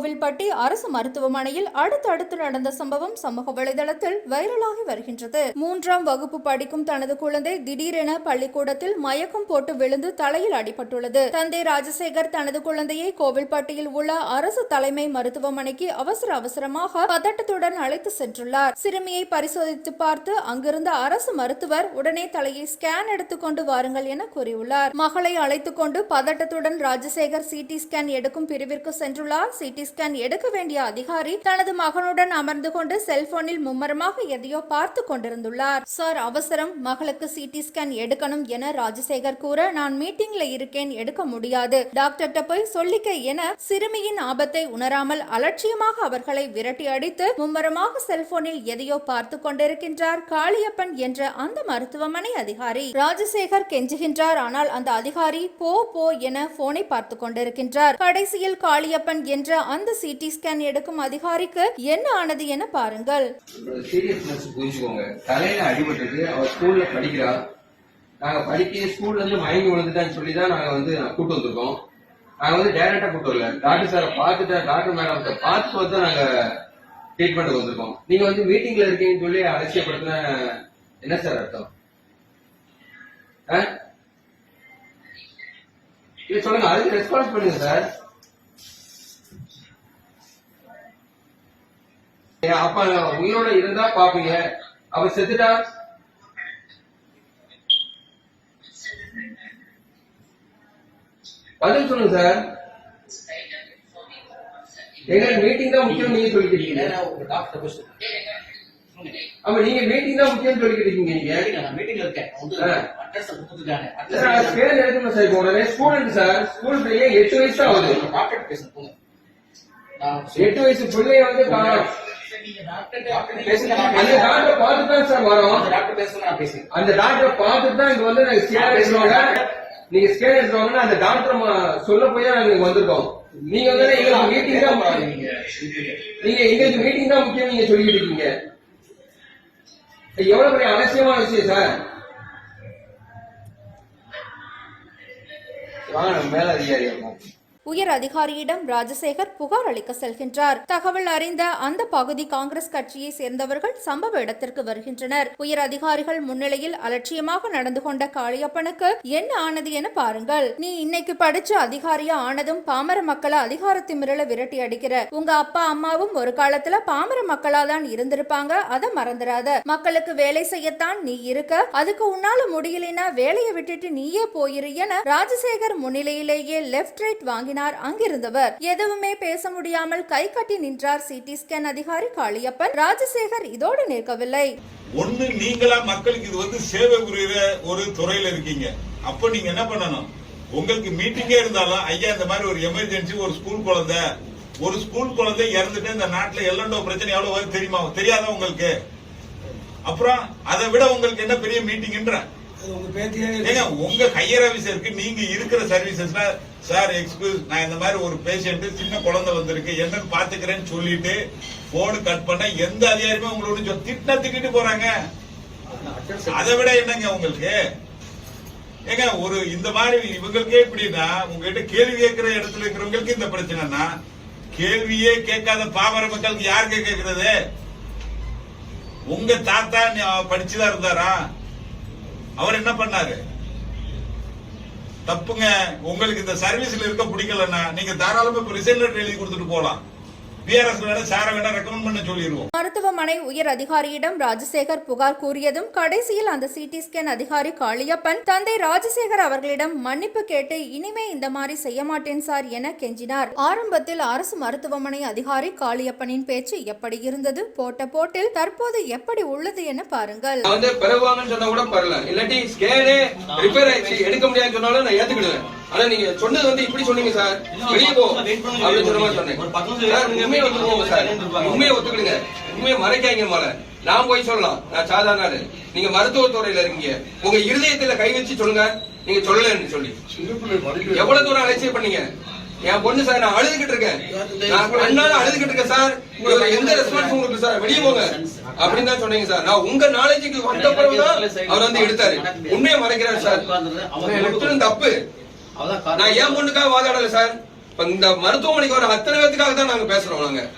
கோவில்பட்டி அரசு மருத்துவமனையில் அடுத்தடுத்து நடந்த சம்பவம் சமூக வலைதளத்தில் வைரலாகி வருகின்றது. மூன்றாம் வகுப்பு படிக்கும் தனது குழந்தை திடீரென பள்ளிக்கூடத்தில் மயக்கம் போட்டு விழுந்து தலையில் அடிபட்டுள்ளது. தந்தை ராஜசேகர் தனது குழந்தையை கோவில்பட்டியில் உள்ள அரசு தலைமை மருத்துவமனைக்கு அவசர அவசரமாக பதட்டத்துடன் அழைத்து சென்றுள்ளார். சிறுமியை பரிசோதித்து பார்த்து அங்கிருந்த அரசு மருத்துவர் உடனே தலையை ஸ்கேன் எடுத்துக்கொண்டு வாருங்கள் என கூறியுள்ளார். மகளை அழைத்துக் கொண்டு பதட்டத்துடன் ராஜசேகர் சிடி ஸ்கேன் எடுக்கும் பிரிவிற்கு சென்றுள்ளார். சிடி ஸ்கேன் எடுக்க வேண்டிய அதிகாரி தனது மகனுடன் அமர்ந்து கொண்டு செல்போனில் மும்மரமாக எதையோ பார்த்து கொண்டிருந்துள்ளார். சார் அவசரம். மகளுக்கு சிடி ஸ்கேன் எடுக்கணும் என ராஜசேகர் கூற நான் மீட்டிங்ல இருக்கேன். எடுக்க முடியாது. டாக்டர்கிட்ட போய் சொல்லிக்க என சிறுமியின் ஆபத்தை உணராமல் அலட்சியமாக அவர்களை விரட்டி அடித்து மும்மரமாக செல்போனில் எதையோ பார்த்து கொண்டிருக்கின்றார் காளியப்பன் என்ற அந்த மருத்துவமனை அதிகாரி. ராஜசேகர் கெஞ்சுகின்றார். ஆனால் அந்த அதிகாரி போ போ என போனை பார்த்து கொண்டிருக்கின்றார். கடைசியில் காளியப்பன் என்ற அந்த சிடி ஸ்கேன் எடுக்கும் அதிகாரிக்கு என்ன ஆனது என பாருங்கள். சீரியஸ்னஸ் புரிஞ்சுக்கோங்க. தலையில அடிபட்டுட்டு அவர் ஸ்கூல்ல படிக்கிறா. நாங்க படிக்க ஸ்கூல்ல இருந்து மயங்கி விழுந்துட்டான்னு சொல்லி தான் நாங்க வந்து கூட்டு வந்திருக்கோம். நாங்க வந்து டைரக்டா கூட்டு வரல. டாக்டர் சாரை பார்த்துட்டு டாக்டர் மேடத்தை பார்த்து பார்த்து நாங்க ட்ரீட்மெண்ட் வந்திருக்கோம். நீங்க வந்து மீட்டிங்ல இருக்கீங்கன்னு சொல்லி அலட்சியப்படுத்தின என்ன சார் அர்த்தம்? ஆ? சொல்லுங்க அதுக்கு ரெஸ்பான்ஸ் பண்ணுங்க சார் அப்ப உயிரோட இருந்தா பாப்பீங்க. அப்ப செத்துட்டா? பதில் சொல்லுங்க சார். எங்க மீட்டிங் தான் முக்கியம் நீங்க சொல்லிட்டு இருக்கீங்க அப்ப நீங்க மீட்டிங் தான் முக்கியம் சொல்லிட்டு இருக்கீங்க நீங்க மீட்டிங்ல இருக்கேன். சார் ஸ்கேன் எடுக்கணும் சார். இப்போ உடனே ஸ்டூடெண்ட் சார் ஸ்கூல் எட்டு வயசு ஆகுது. எட்டு வயசு பிள்ளைய வந்து அந்த பேசுறேன். டாக்டர் பார்த்து தான் சார் வரோம் அந்த டாக்டர் பேசுறேன். அந்த டாக்டரை பார்த்துட்டு தான் இங்க வந்து நாங்க ஸ்கேன் நீங்க அந்த டாக்டர் சொல்ல போய் நாங்க இங்க வந்திருக்கோம். நீங்க வந்து எங்களுக்கு மீட்டிங் தான். நீங்க எங்களுக்கு மீட்டிங் தான் முக்கியம் நீங்க சொல்லிட்டு இருக்கீங்க. எவ்வளவு பெரிய அவசியமான விஷயம் சார் வாங்க மேல உயர் அதிகாரியிடம் ராஜசேகர் புகார் அளிக்க செல்கின்றார். தகவல் அறிந்த அந்த பகுதி காங்கிரஸ் கட்சியை சேர்ந்தவர்கள் சம்பவ இடத்திற்கு வருகின்றனர். உயர் அதிகாரிகள் முன்னிலையில் அலட்சியமாக நடந்து கொண்ட காளியப்பனுக்கு என்ன ஆனது என பாருங்கள். நீ இன்னைக்கு படிச்ச அதிகாரியா ஆனதும் பாமர மக்களை அதிகாரத்தை மிரள விரட்டி அடிக்கிற. உங்க அப்பா அம்மாவும் ஒரு காலத்துல பாமர மக்களா தான் இருந்திருப்பாங்க. அதை மறந்துடாத மக்களுக்கு வேலை செய்யத்தான் நீ இருக்க. அதுக்கு உன்னால முடியலைன்னா வேலையை விட்டுட்டு நீயே போயிரு என ராஜசேகர் முன்னிலையிலேயே லெப்ட் ரைட் வாங்கினார். அங்கிருந்தவர் எதுவுமே பேச முடியாமல் கை கட்டி நின்றார். சிடி ஸ்கேன் அதிகாரி காளியப்பன் ராஜசேகர் இதோடு நிற்கவில்லை. ஒண்ணு நீங்களா மக்களுக்கு இது வந்து சேவை புரியுற ஒரு துறையில இருக்கீங்க. அப்ப நீங்க என்ன பண்ணணும்? உங்களுக்கு மீட்டிங்கே இருந்தாலும் ஐயா இந்த மாதிரி ஒரு எமர்ஜென்சி ஒரு ஸ்கூல் குழந்தை ஒரு ஸ்கூல் குழந்தை இறந்துட்டு இந்த நாட்டுல எல்லண்டோ பிரச்சனை எவ்வளவு வருது தெரியுமா? தெரியாதா உங்களுக்கு? அப்புறம் அதை விட உங்களுக்கு என்ன பெரிய மீட்டிங்ன்ற ஏங்க உங்க ஹையர் ஆபீசருக்கு நீங்க இருக்கிற சர்வீசஸ்ல சார் எக்ஸ்கியூஸ் நான் இந்த மாதிரி ஒரு பேஷண்ட் சின்ன குழந்தை வந்திருக்கு என்னன்னு பாத்துக்கிறேன்னு சொல்லிட்டு போன் கட் பண்ண எந்த அதிகாரியுமே உங்களோட சொ- திட்டிட்டு போறாங்க. அதை விட என்னங்க உங்களுக்கு? ஏங்க ஒரு இந்த மாதிரி இவங்களுக்கே இப்படின்னா உங்ககிட்ட கேள்வி கேட்கிற இடத்துல இருக்கிறவங்களுக்கு இந்த பிரச்சனைனா கேள்வியே கேட்காத பாமர மக்களுக்கு யாருக்கு கேட்கறது? உங்க தாத்தா நீ- படிச்சுதான் இருந்தாரா? அவர் என்ன பண்ணாரு? தப்புங்க உங்களுக்கு இந்த சர்வீஸ்ல இருக்க பிடிக்கலன்னா நீங்க தாராளமா இப்ப ரிசைன் லெட்டர் எழுதி கொடுத்துட்டு போலாம். மருத்துவமனை உயர் அதிகாரியிடம் ராஜசேகர் புகார் கூறியதும் கடைசியில் அந்த சிடி ஸ்கேன் அதிகாரி காளியப்பன் தந்தை ராஜசேகர் அவர்களிடம் மன்னிப்பு கேட்டு இனிமே இந்த மாதிரி செய்ய மாட்டேன் சார் என கெஞ்சினார். ஆரம்பத்தில் அரசு மருத்துவமனை அதிகாரி காளியப்பனின் பேச்சு எப்படி இருந்தது போட்ட போட்டில் தற்போது எப்படி உள்ளது என பாருங்கள். நான் வந்து பிறகுவாங்கன்னு சொன்னா கூட பரல இல்லாட்டி ஸ்கேனே ரிப்பேர் ஆயிடுச்சு. எடுக்க முடியாதுன்னு சொன்னாலும் நான் ஏத்துக்கிடுவேன். ஆனா நீங்க சொன்னது வந்து இப்படி சொன்னீங்க சார். வெளியே போ. அப்படின்னு சொன்ன மாதிரி சொன்னேன். உண்மையை ஒத்துக்கோங்க சார்? உண்மையை ஒத்துக்கிடுங்க உண்மையை மறைக்காங்க மேல நான் போய் சொல்லலாம். நான் சாதாரண ஆளு. நீங்க மருத்துவத்துறையில இருக்கீங்க. உங்க இருதயத்துல கை வச்சு சொல்லுங்க. நீங்க சொல்லலன்னு சொல்லி. எவ்வளவு தூரம் அலட்சியம் பண்ணீங்க? என் பொண்ணு சார் நான் அழுதுகிட்டு இருக்கேன். நான் கண்ணால அழுதுகிட்டு இருக்கேன் சார். உங்களுக்கு எந்த ரெஸ்பான்ஸ் உங்களுக்கு சார்? வெளியே போங்க. அப்படின்னு தான் சொன்னீங்க சார். நான் உங்க நாலேஜுக்கு வந்த பிறகுதான் அவர் வந்து எடுத்தாரு. உண்மையை மறைக்கிறார் சார். தப்பு. நான் ஏன் பொண்ணுக்காக வாதாடல சார். இப்ப இந்த மருத்துவமனைக்கு வர அத்தனை பேத்துக்காக தான் நாங்க பேசுறோம் நாங்க.